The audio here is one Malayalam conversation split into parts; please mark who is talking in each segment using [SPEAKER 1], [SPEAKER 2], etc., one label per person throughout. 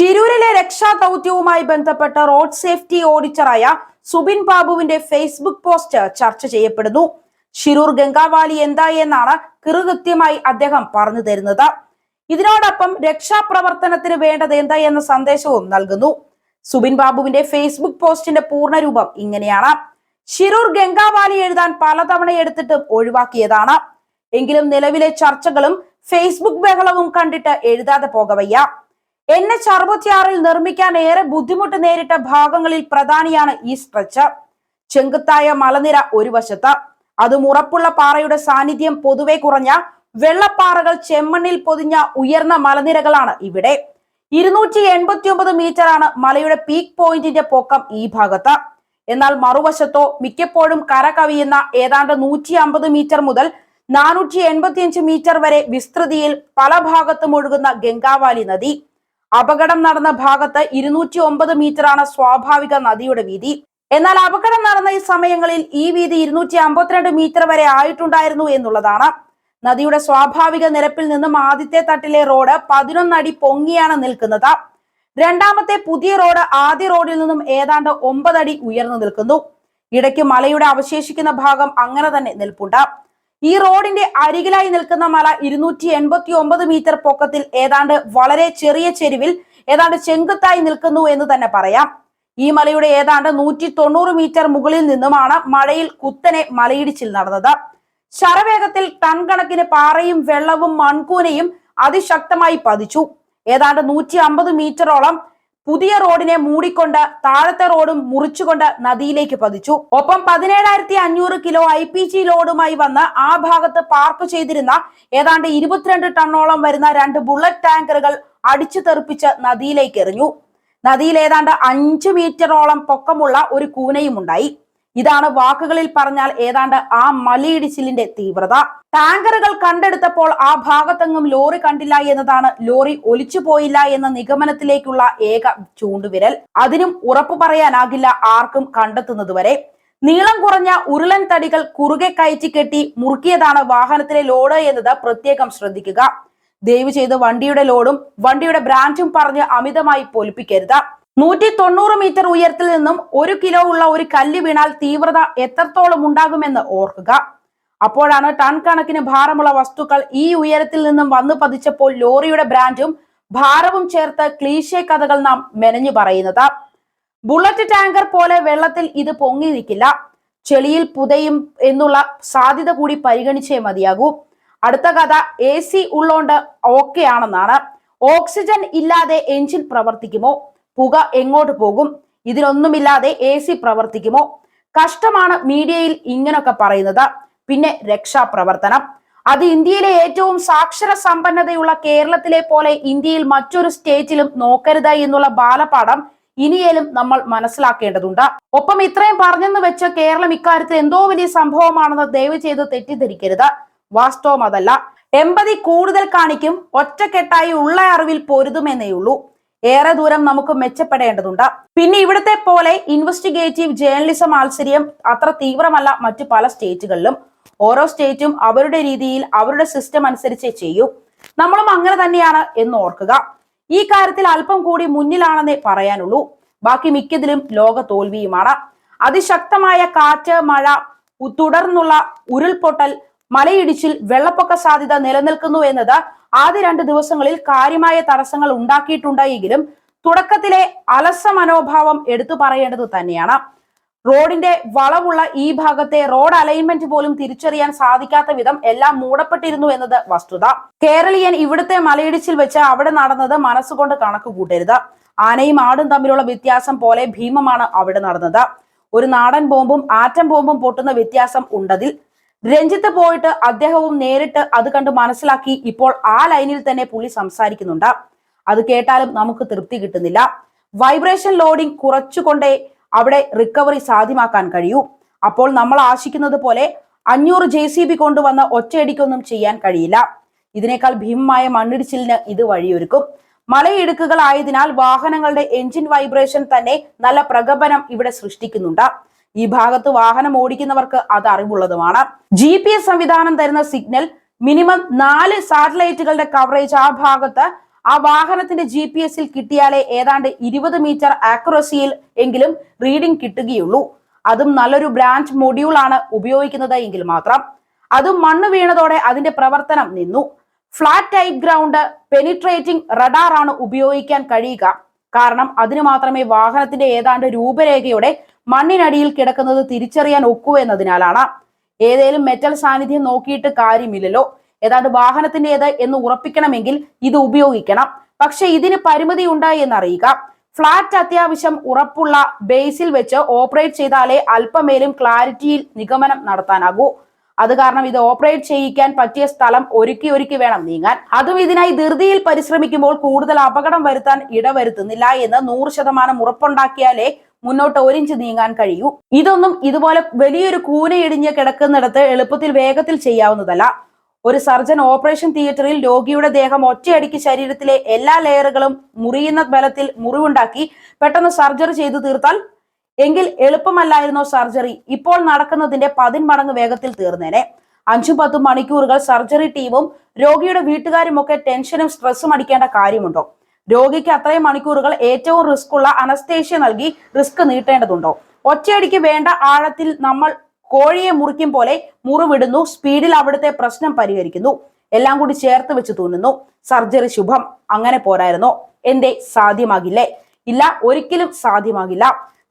[SPEAKER 1] ഷിരൂരിലെ രക്ഷാ ദൗത്യവുമായി ബന്ധപ്പെട്ട റോഡ് സേഫ്റ്റി ഓഡിറ്ററായ സുബിൻ ബാബുവിന്റെ ഫേസ്ബുക്ക് പോസ്റ്റ് ചർച്ച ചെയ്യപ്പെടുന്നു. ശിരൂർ ഗംഗാവാലി എന്തായി എന്നാണ് കൃത്യമായി അദ്ദേഹം പറഞ്ഞു തരുന്നത്. ഇതിനോടൊപ്പം രക്ഷാപ്രവർത്തനത്തിന് വേണ്ടത് എന്താ എന്ന സന്ദേശവും നൽകുന്നു. സുബിൻ ബാബുവിന്റെ ഫേസ്ബുക്ക് പോസ്റ്റിന്റെ പൂർണരൂപം ഇങ്ങനെയാണ്. ശിരൂർ ഗംഗാവാലി എഴുതാൻ പലതവണ എടുത്തിട്ടും ഒഴിവാക്കിയതാണ്. എങ്കിലും നിലവിലെ ചർച്ചകളും ഫേസ്ബുക്ക് ബഹളവും കണ്ടിട്ട് എഴുതാതെ പോകവയ്യ. എൻ എച്ച് അറുപത്തിയാറിൽ നിർമ്മിക്കാൻ ഏറെ ബുദ്ധിമുട്ട് നേരിട്ട ഭാഗങ്ങളിൽ പ്രധാനിയാണ് ഈ സ്ട്രെച്ചർ. ചെങ്കുത്തായ മലനിര ഒരു വശത്ത്. അതും ഉറപ്പുള്ള പാറയുടെ സാന്നിധ്യം പൊതുവെ കുറഞ്ഞ വെള്ളപ്പാറകൾ ചെമ്മണ്ണിൽ പൊതിഞ്ഞ ഉയർന്ന മലനിരകളാണ് ഇവിടെ. ഇരുന്നൂറ്റി എൺപത്തി ഒമ്പത് മീറ്റർ ആണ് മലയുടെ പീക്ക് പോയിന്റിന്റെ പൊക്കം ഈ ഭാഗത്ത്. എന്നാൽ മറുവശത്തോ മിക്കപ്പോഴും കര കവിയുന്ന ഏതാണ്ട് നൂറ്റി അമ്പത് മീറ്റർ മുതൽ നാനൂറ്റി എൺപത്തിയഞ്ച് മീറ്റർ വരെ വിസ്തൃതിയിൽ പല ഭാഗത്തും ഒഴുകുന്ന ഗംഗാവാലി നദി. അപകടം നടന്ന ഭാഗത്ത് ഇരുന്നൂറ്റി ഒമ്പത് മീറ്ററാണ് സ്വാഭാവിക നദിയുടെ വീതി. എന്നാൽ അപകടം നടന്ന ഈ സമയങ്ങളിൽ ഈ വീതി ഇരുന്നൂറ്റി അമ്പത്തിരണ്ട് മീറ്റർ വരെ ആയിട്ടുണ്ടായിരുന്നു എന്നുള്ളതാണ്. നദിയുടെ സ്വാഭാവിക നിരപ്പിൽ നിന്നും ആദ്യത്തെ തട്ടിലെ റോഡ് പതിനൊന്നടി പൊങ്ങിയാണ് നിൽക്കുന്നത്. രണ്ടാമത്തെ പുതിയ റോഡ് ആദ്യ റോഡിൽ നിന്നും ഏതാണ്ട് ഒമ്പതടി ഉയർന്നു നിൽക്കുന്നു. ഇടയ്ക്ക് മലയുടെ അവശേഷിക്കുന്ന ഭാഗം അങ്ങനെ തന്നെ നിൽപ്പുണ്ട്. ഈ റോഡിന്റെ അരികിലായി നിൽക്കുന്ന മല ഇരുന്നൂറ്റി എൺപത്തി ഒമ്പത് മീറ്റർ പൊക്കത്തിൽ ഏതാണ്ട് വളരെ ചെറിയ ചെരുവിൽ ഏതാണ്ട് ചെങ്കത്തായി നിൽക്കുന്നു എന്ന് തന്നെ പറയാം. ഈ മലയുടെ ഏതാണ്ട് നൂറ്റി തൊണ്ണൂറ് മീറ്റർ മുകളിൽ നിന്നുമാണ് മഴയിൽ കുത്തനെ മലയിടിച്ചിൽ നടന്നത്. ശരവേഗത്തിൽ ടൺ കണക്കിന് പാറയും വെള്ളവും മൺകൂനയും അതിശക്തമായി പതിച്ചു. ഏതാണ്ട് നൂറ്റി അമ്പത് മീറ്ററോളം പുതിയ റോഡിനെ മൂടിക്കൊണ്ട് താഴത്തെ റോഡും മുറിച്ചുകൊണ്ട് നദിയിലേക്ക് പതിച്ചു. ഒപ്പം പതിനേഴായിരത്തി അഞ്ഞൂറ് കിലോ ഐ പി ജി ലോഡുമായി വന്ന് ആ ഭാഗത്ത് പാർക്ക് ചെയ്തിരുന്ന ഏതാണ്ട് ഇരുപത്തിരണ്ട് ടണ്ണോളം വരുന്ന രണ്ട് ബുള്ളറ്റ് ടാങ്കറുകൾ അടിച്ചു തെറിപ്പിച്ച് നദിയിലേക്ക് എറിഞ്ഞു. നദിയിൽ ഏതാണ്ട് അഞ്ച് മീറ്ററോളം പൊക്കമുള്ള ഒരു കൂനയും ഉണ്ടായി ഇതാണ് വാക്കുകളിൽ പറഞ്ഞാൽ ഏതാണ്ട് ആ മലയിടിച്ചിലിന്റെ തീവ്രത. ടാങ്കറുകൾ കണ്ടെടുത്തപ്പോൾ ആ ഭാഗത്തെങ്ങും ലോറി കണ്ടില്ല എന്നതാണ് ലോറി ഒലിച്ചു പോയില്ല എന്ന നിഗമനത്തിലേക്കുള്ള ഏക ചൂണ്ടുവിരൽ. അതിനും ഉറപ്പു പറയാനാകില്ല ആർക്കും കണ്ടെത്തുന്നതുവരെ നീളം കുറഞ്ഞ ഉരുളൻ തടികൾ കുറുകെ കയറ്റി കെട്ടി മുറുക്കിയതാണ് വാഹനത്തിലെ ലോഡ് എന്നത് പ്രത്യേകം ശ്രദ്ധിക്കുക. ദയവ് ചെയ്ത് വണ്ടിയുടെ ലോഡും വണ്ടിയുടെ ബ്രാൻഡും പറഞ്ഞ് അമിതമായി പൊലിപ്പിക്കരുത്. നൂറ്റി തൊണ്ണൂറ് മീറ്റർ ഉയരത്തിൽ നിന്നും ഒരു കിലോ ഉള്ള ഒരു കല്ല് വീണാൽ തീവ്രത എത്രത്തോളം ഉണ്ടാകുമെന്ന് ഓർക്കുക. അപ്പോഴാണ് ടൺ കണക്കിന് ഭാരമുള്ള വസ്തുക്കൾ ഈ ഉയരത്തിൽ നിന്നും വന്നു പതിച്ചപ്പോൾ ലോറിയുടെ ബ്രാൻഡും ഭാരവും ചേർത്ത് ക്ലീശേ കഥകൾ നാം മെനഞ്ഞു പറയുന്നത്. ബുള്ളറ്റ് ടാങ്കർ പോലെ വെള്ളത്തിൽ ഇത് പൊങ്ങി നിൽക്കില്ല ചെളിയിൽ പുതയും എന്നുള്ള സാധ്യത കൂടി പരിഗണിച്ചേ മതിയാകൂ. അടുത്ത കഥ എ സി ഉള്ളോണ്ട് ഓക്കെ ആണെന്നാണ് ഓക്സിജൻ ഇല്ലാതെ എഞ്ചിൻ പ്രവർത്തിക്കുമോ? പുക എങ്ങോട്ട് പോകും? ഇതിനൊന്നുമില്ലാതെ എ സി പ്രവർത്തിക്കുമോ? കഷ്ടമാണ് മീഡിയയിൽ ഇങ്ങനൊക്കെ പറയുന്നത്. പിന്നെ രക്ഷാപ്രവർത്തനം. അത് ഇന്ത്യയിലെ ഏറ്റവും സാക്ഷര സമ്പന്നതയുള്ള കേരളത്തിലെ പോലെ ഇന്ത്യയിൽ മറ്റൊരു സ്റ്റേറ്റിലും നോക്കരുത് എന്നുള്ള ബാലപാഠം ഇനിയേലും നമ്മൾ മനസ്സിലാക്കേണ്ടതുണ്ട്. ഒപ്പം ഇത്രയും പറഞ്ഞെന്ന് വെച്ച് കേരളം ഇക്കാര്യത്തിൽ എന്തോ വലിയ സംഭവമാണെന്ന് ദയവ് ചെയ്ത് തെറ്റിദ്ധരിക്കരുത്. വാസ്തവം അതല്ല. എമ്പതി കൂടുതൽ കാണിക്കും ഒറ്റക്കെട്ടായി ഉള്ള അറിവിൽ പൊരുതുമെന്നേ ഉള്ളൂ ഏറെ ദൂരം നമുക്ക് മെച്ചപ്പെടേണ്ടതുണ്ട്. പിന്നെ ഇവിടുത്തെ പോലെ ഇൻവെസ്റ്റിഗേറ്റീവ് ജേർണലിസം മത്സര്യം അത്ര തീവ്രമല്ല മറ്റു പല സ്റ്റേറ്റുകളിലും. ഓരോ സ്റ്റേറ്റും അവരുടെ രീതിയിൽ അവരുടെ സിസ്റ്റം അനുസരിച്ച് ചെയ്യൂ. നമ്മളും അങ്ങനെ തന്നെയാണ് എന്ന് ഓർക്കുക. ഈ കാര്യത്തിൽ അല്പം കൂടി മുന്നിലാണെന്നേ പറയാനുള്ളൂ. ബാക്കി മിക്കതിലും ലോക തോൽവിയുമാണ്. അതിശക്തമായ കാറ്റ് മഴ തുടർന്നുള്ള ഉരുൾപൊട്ടൽ മലയിടിച്ചിൽ വെള്ളപ്പൊക്ക സാധ്യത നിലനിൽക്കുന്നു എന്നത് ആദ്യ രണ്ട് ദിവസങ്ങളിൽ കാര്യമായ തടസ്സങ്ങൾ ഉണ്ടാക്കിയിട്ടുണ്ടെങ്കിലും തുടക്കത്തിലെ അലസ മനോഭാവം എടുത്തു പറയേണ്ടത് തന്നെയാണ്. റോഡിന്റെ വളവുള്ള ഈ ഭാഗത്തെ റോഡ് അലൈൻമെന്റ് പോലും തിരിച്ചറിയാൻ സാധിക്കാത്ത വിധം എല്ലാം മൂടപ്പെട്ടിരുന്നു എന്നത് വസ്തുത. കേരളീയൻ ഇവിടുത്തെ മലയിടിച്ചിൽ വെച്ച് അവിടെ നടന്നത് മനസ്സുകൊണ്ട് കണക്ക് കൂട്ടരുത്. ആനയും ആടും തമ്മിലുള്ള വ്യത്യാസം പോലെ ഭീമമാണ് അവിടെ നടന്നത്. ഒരു നാടൻ ബോംബും ആറ്റം ബോംബും പൊട്ടുന്ന വ്യത്യാസം ഉണ്ടതിൽ രഞ്ജിത്ത് പോയിട്ട് അദ്ദേഹവും നേരിട്ട് അത് കണ്ട് മനസ്സിലാക്കി ഇപ്പോൾ ആ ലൈനിൽ തന്നെ പുള്ളി സംസാരിക്കുന്നുണ്ട്. അത് കേട്ടാലും നമുക്ക് തൃപ്തി കിട്ടുന്നില്ല. വൈബ്രേഷൻ ലോഡിംഗ് കുറച്ചുകൊണ്ടേ അവിടെ റിക്കവറി സാധ്യമാക്കാൻ കഴിയൂ. അപ്പോൾ നമ്മൾ ആശിക്കുന്നത് പോലെ അഞ്ഞൂറ് ജെ സി ബി കൊണ്ടുവന്ന ഒറ്റയടിക്കൊന്നും ചെയ്യാൻ കഴിയില്ല. ഇതിനേക്കാൾ ഭീമമായ മണ്ണിടിച്ചിലിന് ഇത് വഴിയൊരുക്കും. മലയിടുക്കുകളായതിനാൽ വാഹനങ്ങളുടെ എഞ്ചിൻ വൈബ്രേഷൻ തന്നെ നല്ല പ്രകമ്പനം ഇവിടെ സൃഷ്ടിക്കുന്നുണ്ട്. ഈ ഭാഗത്ത് വാഹനം ഓടിക്കുന്നവർക്ക് അത് അറിവുള്ളതുമാണ്. ജി പി എസ് സംവിധാനം തരുന്ന സിഗ്നൽ മിനിമം നാല് സാറ്റലൈറ്റുകളുടെ കവറേജ് ആ ഭാഗത്ത് ആ വാഹനത്തിന്റെ ജി പി എസിൽ കിട്ടിയാലേ ഏതാണ്ട് ഇരുപത് മീറ്റർ ആക്യുറസിയിൽ എങ്കിലും റീഡിംഗ് കിട്ടുകയുള്ളൂ. അതും നല്ലൊരു ബ്രാഞ്ച് മൊഡ്യൂൾ ആണ് ഉപയോഗിക്കുന്നത് എങ്കിൽ മാത്രം. അതും മണ്ണ് വീണതോടെ അതിന്റെ പ്രവർത്തനം നിന്നു. Flat type ground penetrating radar ആണ് ഉപയോഗിക്കാൻ കഴിയുക. കാരണം അതിന് മാത്രമേ വാഹനത്തിന്റെ ഏതാണ്ട് രൂപരേഖയുടെ മണ്ണിനടിയിൽ കിടക്കുന്നത് തിരിച്ചറിയാൻ ഒക്കൂ എന്നതിനാലാണ് ഏതേലും മെറ്റൽ സാന്നിധ്യം നോക്കിയിട്ട് കാര്യമില്ലല്ലോ. ഏതാണ്ട് വാഹനത്തിന്റെത് എന്ന് ഉറപ്പിക്കണമെങ്കിൽ ഇത് ഉപയോഗിക്കണം. പക്ഷെ ഇതിന് പരിമിതി ഉണ്ട് എന്നറിയുക ഫ്ലാറ്റ് അത്യാവശ്യം ഉറപ്പുള്ള ബേസിൽ വെച്ച് ഓപ്പറേറ്റ് ചെയ്താലേ അല്പമേലും ക്ലാരിറ്റിയിൽ നിഗമനം നടത്താനാകൂ. അത് കാരണം ഇത് ഓപ്പറേറ്റ് ചെയ്യിക്കാൻ പറ്റിയ സ്ഥലം ഒരുക്കി ഒരുക്കി വേണം നീങ്ങാൻ. അതും ഇതിനായി ധൃതിയിൽ പരിശ്രമിക്കുമ്പോൾ കൂടുതൽ അപകടം വരുത്താൻ ഇടവരുത്തുന്നില്ല എന്ന് നൂറ് ശതമാനം ഉറപ്പുണ്ടാക്കിയാലേ മുന്നോട്ട് ഒരിഞ്ച് നീങ്ങാൻ കഴിയൂ. ഇതൊന്നും ഇതുപോലെ വലിയൊരു കൂനയിടിഞ്ഞ് കിടക്കുന്നിടത്ത് എളുപ്പത്തിൽ വേഗത്തിൽ ചെയ്യാവുന്നതല്ല. ഒരു സർജൻ ഓപ്പറേഷൻ തിയേറ്ററിൽ രോഗിയുടെ ദേഹം ഒറ്റയടിക്ക് ശരീരത്തിലെ എല്ലാ ലെയറുകളും മുറിയുന്ന ബലത്തിൽ മുറിവുണ്ടാക്കി പെട്ടെന്ന് സർജറി ചെയ്തു തീർത്താൽ എങ്കിൽ എളുപ്പമല്ലായിരുന്നോ സർജറി. ഇപ്പോൾ നടക്കുന്നതിന്റെ പതിന്മടങ്ങ് വേഗത്തിൽ തീർന്നേനെ. അഞ്ചും പത്തും മണിക്കൂറുകൾ സർജറി ടീമും രോഗിയുടെ വീട്ടുകാരും ഒക്കെ ടെൻഷനും സ്ട്രെസ്സും അടിക്കേണ്ട കാര്യമുണ്ടോ? രോഗിക്ക് അത്രയും മണിക്കൂറുകൾ ഏറ്റവും റിസ്ക് ഉള്ള അനസ്തേഷ്യ നൽകി റിസ്ക് നീട്ടേണ്ടതുണ്ടോ? ഒറ്റയടിക്ക് വേണ്ട ആഴത്തിൽ നമ്മൾ കോഴിയെ മുറിക്കും പോലെ മുറിവിടുന്നു സ്പീഡിൽ അവിടുത്തെ പ്രശ്നം പരിഹരിക്കുന്നു എല്ലാം കൂടി ചേർത്ത് വെച്ച് തോന്നുന്നു. സർജറി ശുഭം അങ്ങനെ പോരായിരുന്നോ. എന്തേ സാധ്യമാകില്ലേ? ഇല്ല ഒരിക്കലും സാധ്യമാകില്ല.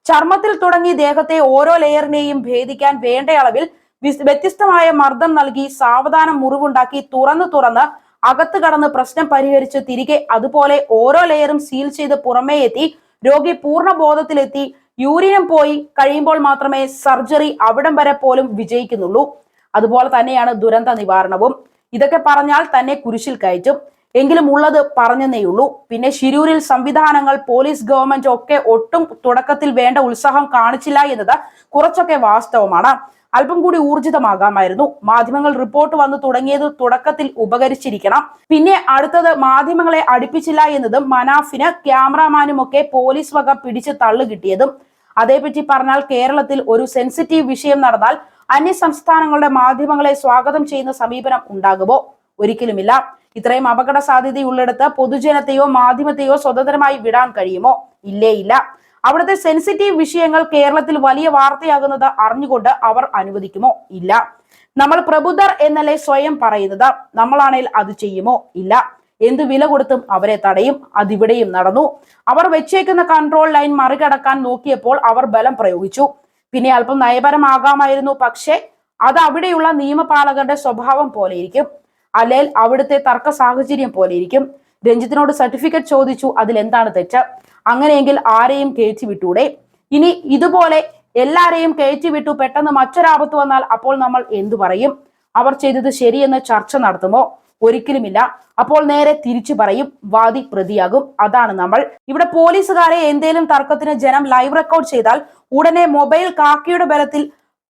[SPEAKER 1] ചർമ്മത്തിൽ തുടങ്ങി ദേഹത്തെ ഓരോ ലെയറിനെയും ഭേദിക്കാൻ വേണ്ട അളവിൽ വ്യത്യസ്തമായ മർദ്ദം നൽകി സാവധാനം മുറിവുണ്ടാക്കി തുറന്ന് തുറന്ന് അകത്ത് കടന്ന് പ്രശ്നം പരിഹരിച്ച് തിരികെ അതുപോലെ ഓരോ ലെയറും സീൽ ചെയ്ത് പുറമേ എത്തി. രോഗി പൂർണ ബോധത്തിലെത്തി. യൂറിനും പോയി. കഴിയുമ്പോൾ മാത്രമേ സർജറി അവിടം വരെ പോലും വിജയിക്കുന്നുള്ളൂ. അതുപോലെ തന്നെയാണ് ദുരന്ത നിവാരണവും. ഇതൊക്കെ പറഞ്ഞാൽ തന്നെ കുരിശിൽ കയറ്റും. എങ്കിലും ഉള്ളത് പറഞ്ഞെന്നേയുള്ളൂ. പിന്നെ ശിരൂരിൽ സംവിധാനങ്ങൾ പോലീസ് ഗവൺമെന്റ് ഒക്കെ ഒട്ടും തുടക്കത്തിൽ വേണ്ട ഉത്സാഹം കാണിച്ചില്ല എന്നത് കുറച്ചൊക്കെ വാസ്തവമാണ്. അല്പം കൂടി ഊർജിതമാകാമായിരുന്നു. മാധ്യമങ്ങൾ റിപ്പോർട്ട് വന്നു തുടങ്ങിയത് തുടക്കത്തിൽ ഉപകരിച്ചിരിക്കണം. പിന്നെ അടുത്തത് മാധ്യമങ്ങളെ അടുപ്പിച്ചില്ല എന്നതും മനാഫിന് ക്യാമറാമാനും ഒക്കെ പോലീസ് വക പിടിച്ച് തള്ളു കിട്ടിയതും. അതേപറ്റി പറഞ്ഞാൽ കേരളത്തിൽ ഒരു സെൻസിറ്റീവ് വിഷയം നടന്നാൽ അന്യ സംസ്ഥാനങ്ങളുടെ മാധ്യമങ്ങളെ സ്വാഗതം ചെയ്യുന്ന സമീപനം ഉണ്ടാകുമോ? ഒരിക്കലുമില്ല. ഇത്രയും അപകട സാധ്യതയുള്ളിടത്ത് പൊതുജനത്തെയോ മാധ്യമത്തെയോ സ്വതന്ത്രമായി വിടാൻ കഴിയുമോ? ഇല്ലേ ഇല്ല. അവിടുത്തെ സെൻസിറ്റീവ് വിഷയങ്ങൾ കേരളത്തിൽ വലിയ വാർത്തയാകുന്നത് അറിഞ്ഞുകൊണ്ട് അവർ അനുവദിക്കുമോ? ഇല്ല. നമ്മൾ പ്രബുദ്ധർ എന്നല്ലേ സ്വയം പറയുന്നത്? നമ്മളാണേൽ അത് ചെയ്യുമോ? ഇല്ല. എന്ത് വില കൊടുത്തും അവരെ തടയും. അതിവിടെയും നടന്നു. അവർ വെച്ചേക്കുന്ന കൺട്രോൾ ലൈൻ മറികടക്കാൻ നോക്കിയപ്പോൾ അവർ ബലം പ്രയോഗിച്ചു. പിന്നെ അല്പം നയപരമാകാമായിരുന്നു. പക്ഷേ അത് അവിടെയുള്ള നിയമപാലകരുടെ സ്വഭാവം പോലെയിരിക്കും അല്ലെങ്കിൽ അവിടുത്തെ തർക്ക സാഹചര്യം പോലെയിരിക്കും രഞ്ജിത്തിനോട് സർട്ടിഫിക്കറ്റ് ചോദിച്ചു. അതിൽ എന്താണ് തെറ്റ്? അങ്ങനെയെങ്കിൽ ആരെയും കയറ്റി വിട്ടൂടെ? ഇനി ഇതുപോലെ എല്ലാരെയും കയറ്റി വിട്ടു പെട്ടെന്ന് മറ്റൊരാപത്ത് വന്നാൽ അപ്പോൾ നമ്മൾ എന്തു പറയും? അവർ ചെയ്തത് ശരിയെന്ന് ചർച്ച നടത്തുമോ? ഒരിക്കലുമില്ല. അപ്പോൾ നേരെ തിരിച്ചു പറയും വാദി പ്രതിയാകും. അതാണ് നമ്മൾ. ഇവിടെ പോലീസുകാരെ എന്തേലും തർക്കത്തിന് ജനം ലൈവ് റെക്കോർഡ് ചെയ്താൽ ഉടനെ മൊബൈൽ കാക്കിയുടെ ബലത്തിൽ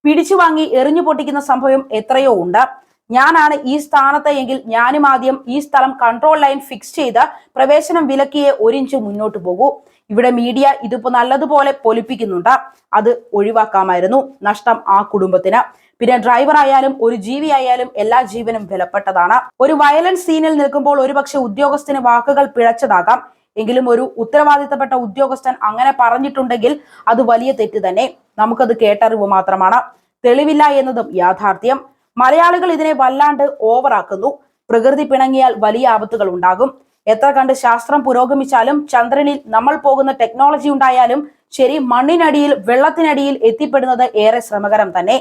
[SPEAKER 1] പിടിച്ചു വാങ്ങി എറിഞ്ഞു പൊട്ടിക്കുന്ന സംഭവം എത്രയോ ഉണ്ട്. ഞാനാണ് ഈ സ്ഥാനത്ത് എങ്കിൽ ഞാനും ആദ്യം ഈ സ്ഥലം കൺട്രോൾ ലൈൻ ഫിക്സ് ചെയ്ത് പ്രവേശനം വിലക്കിയെ ഒരിഞ്ച് മുന്നോട്ട് പോകൂ. ഇവിടെ മീഡിയ ഇതിപ്പോ നല്ലതുപോലെ പൊലിപ്പിക്കുന്നുണ്ട്. അത് ഒഴിവാക്കാമായിരുന്നു. നഷ്ടം ആ കുടുംബത്തിന്. പിന്നെ ഡ്രൈവർ ആയാലും ഒരു ജീവി ആയാലും എല്ലാ ജീവനും വിലപ്പെട്ടതാണ്. ഒരു വയലൻസ് സീനിൽ നിൽക്കുമ്പോൾ ഒരുപക്ഷെ ഉദ്യോഗസ്ഥന് വാക്കുകൾ പിഴച്ചതാകാം. എങ്കിലും ഒരു ഉത്തരവാദിത്തപ്പെട്ട ഉദ്യോഗസ്ഥൻ അങ്ങനെ പറഞ്ഞിട്ടുണ്ടെങ്കിൽ അത് വലിയ തെറ്റ് തന്നെ. നമുക്കത് കേട്ടറിവ് മാത്രമാണ്. തെളിവില്ല എന്നതും യാഥാർത്ഥ്യം. മലയാളികൾ ഇതിനെ വല്ലാണ്ട് ഓവറാക്കുന്നു. പ്രകൃതി പിണങ്ങിയാൽ വലിയ ആപത്തുകൾ ഉണ്ടാകും. എത്ര കണ്ട് ശാസ്ത്രം പുരോഗമിച്ചാലും ചന്ദ്രനിൽ നമ്മൾ പോകുന്ന ടെക്നോളജി ഉണ്ടായാലും ശരി മണ്ണിനടിയിൽ വെള്ളത്തിനടിയിൽ എത്തിപ്പെടുന്നത് ഏറെ ശ്രമകരം തന്നെ.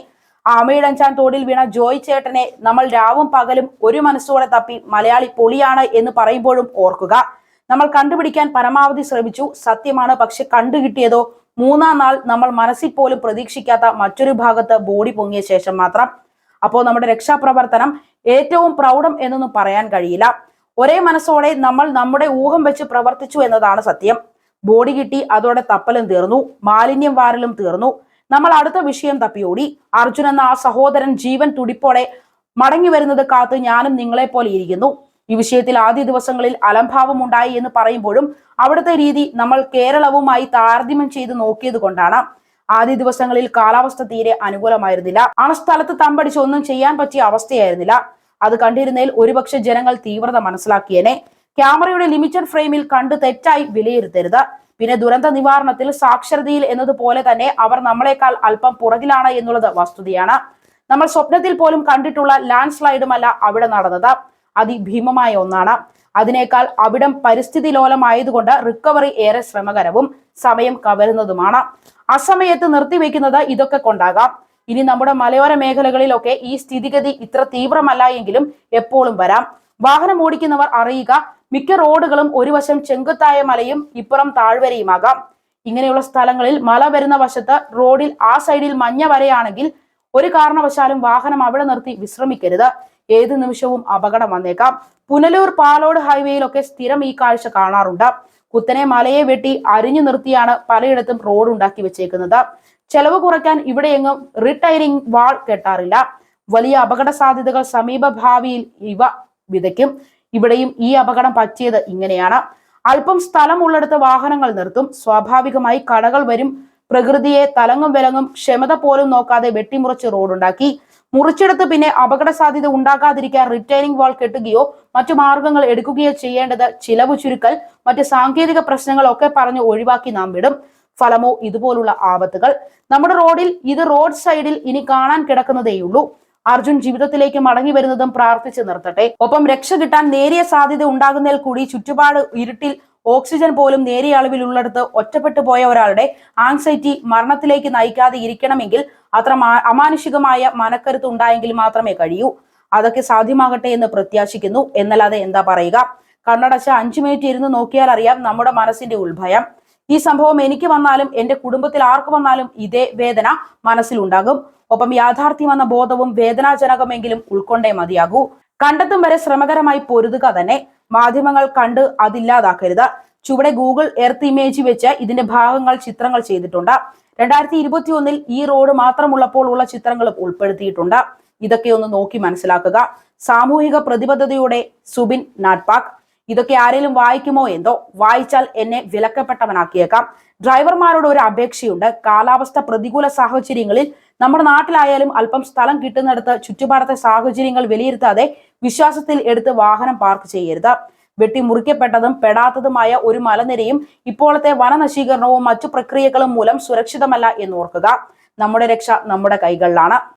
[SPEAKER 1] ആമയിടഞ്ചാൻ തോടിൽ വീണ ജോയ് ചേട്ടനെ നമ്മൾ രാവും പകലും ഒരു മനസ്സോടെ തപ്പി മലയാളി പൊളിയാണ് എന്ന് പറയുമ്പോഴും ഓർക്കുക. നമ്മൾ കണ്ടുപിടിക്കാൻ പരമാവധി ശ്രമിച്ചു സത്യമാണ്. പക്ഷെ കണ്ടുകിട്ടിയതോ മൂന്നാം നാൾ നമ്മൾ മനസ്സിൽ പോലും പ്രതീക്ഷിക്കാത്ത മറ്റൊരു ഭാഗത്ത് ബോഡി പൊങ്ങിയ ശേഷം മാത്രം. അപ്പോൾ നമ്മുടെ രക്ഷാപ്രവർത്തനം ഏറ്റവും പ്രൗഢം എന്നൊന്നും പറയാൻ കഴിയില്ല. ഒരേ മനസ്സോടെ നമ്മൾ നമ്മുടെ ഊഹം വെച്ച് പ്രവർത്തിച്ചു എന്നതാണ് സത്യം. ബോഡി കിട്ടി അതോടെ തപ്പലും തീർന്നു മാലിന്യം വാരലും തീർന്നു. നമ്മൾ അടുത്ത വിഷയം തപ്പിയോടി. അർജുൻ എന്ന ആ സഹോദരൻ ജീവൻ തുടിപ്പോടെ മടങ്ങി വരുന്നത് കാത്ത് ഞാനും നിങ്ങളെ പോലെ ഇരിക്കുന്നു. ഈ വിഷയത്തിൽ ആദ്യ ദിവസങ്ങളിൽ അലംഭാവം ഉണ്ടായി എന്ന് പറയുമ്പോഴും അവിടുത്തെ രീതി നമ്മൾ കേരളവുമായി താരതമ്യം ചെയ്ത് നോക്കിയത് കൊണ്ടാണ്. ആദ്യ ദിവസങ്ങളിൽ കാലാവസ്ഥ തീരെ അനുകൂലമായിരുന്നില്ല. ആ സ്ഥലത്ത് തമ്പടിച്ച് ഒന്നും ചെയ്യാൻ പറ്റിയ അവസ്ഥയായിരുന്നില്ല. അത് കണ്ടിരുന്നതിൽ ഒരുപക്ഷെ ജനങ്ങൾ തീവ്രത മനസ്സിലാക്കിയേനെ. ക്യാമറയുടെ ലിമിറ്റഡ് ഫ്രെയിമിൽ കണ്ട് തെറ്റായി വിലയിരുത്തരുത്. പിന്നെ ദുരന്ത നിവാരണത്തിൽ സാക്ഷരതയിൽ എന്നതുപോലെ തന്നെ അവർ നമ്മളെക്കാൾ അല്പം പുറകിലാണ് എന്നുള്ളത് വസ്തുതയാണ്. നമ്മൾ സ്വപ്നത്തിൽ പോലും കണ്ടിട്ടുള്ള ലാൻഡ് സ്ലൈഡുമല്ല അവിടെ നടന്നത്. അതിഭീമമായ ഒന്നാണ്. അതിനേക്കാൾ അവിടം പരിസ്ഥിതി ലോലമായതുകൊണ്ട് റിക്കവറി ഏറെ ശ്രമകരവും സമയം കവരുന്നതുമാണ്. അസമയത്ത് നിർത്തിവെക്കുന്നത് ഇതൊക്കെ കൊണ്ടാകാം. ഇനി നമ്മുടെ മലയോര മേഖലകളിലൊക്കെ ഈ സ്ഥിതിഗതി ഇത്ര തീവ്രമല്ല എങ്കിലും എപ്പോഴും വരാം. വാഹനം ഓടിക്കുന്നവർ അറിയുക മിക്ക റോഡുകളും ഒരു വശം ചെങ്കുത്തായ മലയും ഇപ്പുറം താഴ്വരയുമാകാം. ഇങ്ങനെയുള്ള സ്ഥലങ്ങളിൽ മല വരുന്ന വശത്ത് റോഡിൽ ആ സൈഡിൽ മഞ്ഞ വരെയാണെങ്കിൽ ഒരു കാരണവശാലും വാഹനം അവിടെ നിർത്തി വിശ്രമിക്കരുത്. ഏത് നിമിഷവും അപകടം വന്നേക്കാം. പുനലൂർ പാലോട് ഹൈവേയിലൊക്കെ സ്ഥിരം ഈ കാഴ്ച കാണാറുണ്ട്. കുത്തനെ മലയെ വെട്ടി അരിഞ്ഞു നിർത്തിയാണ് പലയിടത്തും റോഡ് ഉണ്ടാക്കി വെച്ചേക്കുന്നത്. ചെലവ് കുറയ്ക്കാൻ ഇവിടെയെങ്ങും റിട്ടയറിംഗ് വാൾ കെട്ടാറില്ല. വലിയ അപകട സാധ്യതകൾ സമീപ ഭാവിയിൽ ഇവ വിതയ്ക്കും. ഇവിടെയും ഈ അപകടം പറ്റിയത് ഇങ്ങനെയാണ്. അല്പം സ്ഥലം ഉള്ളിടത്ത് വാഹനങ്ങൾ നിർത്തും. സ്വാഭാവികമായി കടകൾ വരും. പ്രകൃതിയെ തലങ്ങും വിലങ്ങും ക്ഷമത പോലും നോക്കാതെ വെട്ടിമുറച്ച് റോഡുണ്ടാക്കി. മുറിച്ചെടുത്ത് പിന്നെ അപകട സാധ്യത ഉണ്ടാകാതിരിക്കാൻ റിട്ടേണിംഗ് വാൾ കെട്ടുകയോ മറ്റു മാർഗങ്ങൾ എടുക്കുകയോ ചെയ്യേണ്ടത് ചിലവ് ചുരുക്കൽ മറ്റ് സാങ്കേതിക പ്രശ്നങ്ങളൊക്കെ പറഞ്ഞ് ഒഴിവാക്കി നാം വിടും. ഫലമോ ഇതുപോലുള്ള ആപത്തുകൾ. നമ്മുടെ റോഡിൽ ഇത് റോഡ് സൈഡിൽ ഇനി കാണാൻ കിടക്കുന്നതേയുള്ളൂ. അർജുൻ ജീവിതത്തിലേക്ക് മടങ്ങി വരുന്നതും പ്രാർത്ഥിച്ചു നിർത്തട്ടെ. ഒപ്പം രക്ഷ കിട്ടാൻ നേരിയ സാധ്യത ഉണ്ടാകുന്നതിൽ കൂടി ചുറ്റുപാട് ഇരുട്ടിൽ ഓക്സിജൻ പോലും നേരിയ അളവിൽ അളവിലുള്ളിടത്ത് ഒറ്റപ്പെട്ടു പോയ ഒരാളുടെ ആങ്സൈറ്റി മരണത്തിലേക്ക് നയിക്കാതെ ഇരിക്കണമെങ്കിൽ അത്ര അമാനുഷികമായ മനക്കരുത്ത് ഉണ്ടായെങ്കിൽ മാത്രമേ കഴിയൂ. അതൊക്കെ സാധ്യമാകട്ടെ എന്ന് പ്രത്യാശിക്കുന്നു. എന്നല്ലാതെ എന്താ പറയുക? കണ്ണടച്ച അഞ്ചു മിനിറ്റ് ഇരുന്ന് നോക്കിയാൽ അറിയാം നമ്മുടെ മനസ്സിന്റെ ഉത്ഭയം ഈ സംഭവം എനിക്ക് വന്നാലും എന്റെ കുടുംബത്തിൽ ആർക്ക് വന്നാലും ഇതേ വേദന മനസ്സിലുണ്ടാകും ഒപ്പം യാഥാർത്ഥ്യമെന്ന ബോധവും വേദനാജനകമെങ്കിലും ഉൾക്കൊണ്ടേ മതിയാകൂ. കണ്ടെത്തും വരെ ശ്രമകരമായി പൊരുതുക തന്നെ. മാധ്യമങ്ങൾ കണ്ട് അതില്ലാതാക്കരുത്. ചുവടെ ഗൂഗിൾ എർത്ത് ഇമേജ് വെച്ച് ഇതിന്റെ ഭാഗങ്ങൾ ചിത്രങ്ങൾ ചെയ്തിട്ടുണ്ട്. രണ്ടായിരത്തി ഇരുപത്തി ഒന്നിൽ ഈ റോഡ് മാത്രമുള്ളപ്പോൾ ഉള്ള ചിത്രങ്ങളും ഉൾപ്പെടുത്തിയിട്ടുണ്ട്. ഇതൊക്കെ ഒന്ന് നോക്കി മനസ്സിലാക്കുക. സാമൂഹിക പ്രതിബദ്ധതയുടെ സുബിൻ നാട്പാക്. ഇതൊക്കെ ആരെങ്കിലും വായിക്കുമോ എന്തോ? വായിച്ചാൽ എന്നെ വിലക്കപ്പെട്ടവനാക്കിയേക്കാം. ഡ്രൈവർമാരോട് ഒരു അപേക്ഷയുണ്ട്. കാലാവസ്ഥ പ്രതികൂല സാഹചര്യങ്ങളിൽ നമ്മുടെ നാട്ടിലായാലും അല്പം സ്ഥലം കിട്ടുന്നിടത്ത് ചുറ്റുപാടത്തെ സാഹചര്യങ്ങൾ വിലയിരുത്താതെ വിശ്വാസത്തിൽ എടുത്ത് വാഹനം പാർക്ക് ചെയ്യരുത്. വെട്ടിമുറിക്കപ്പെട്ടതും പെടാത്തതുമായ ഒരു മലനിരയും ഇപ്പോഴത്തെ വനനശീകരണവും മറ്റു പ്രക്രിയകളും മൂലം സുരക്ഷിതമല്ല എന്നോർക്കുക നമ്മുടെ രക്ഷ നമ്മുടെ കൈകളിലാണ്.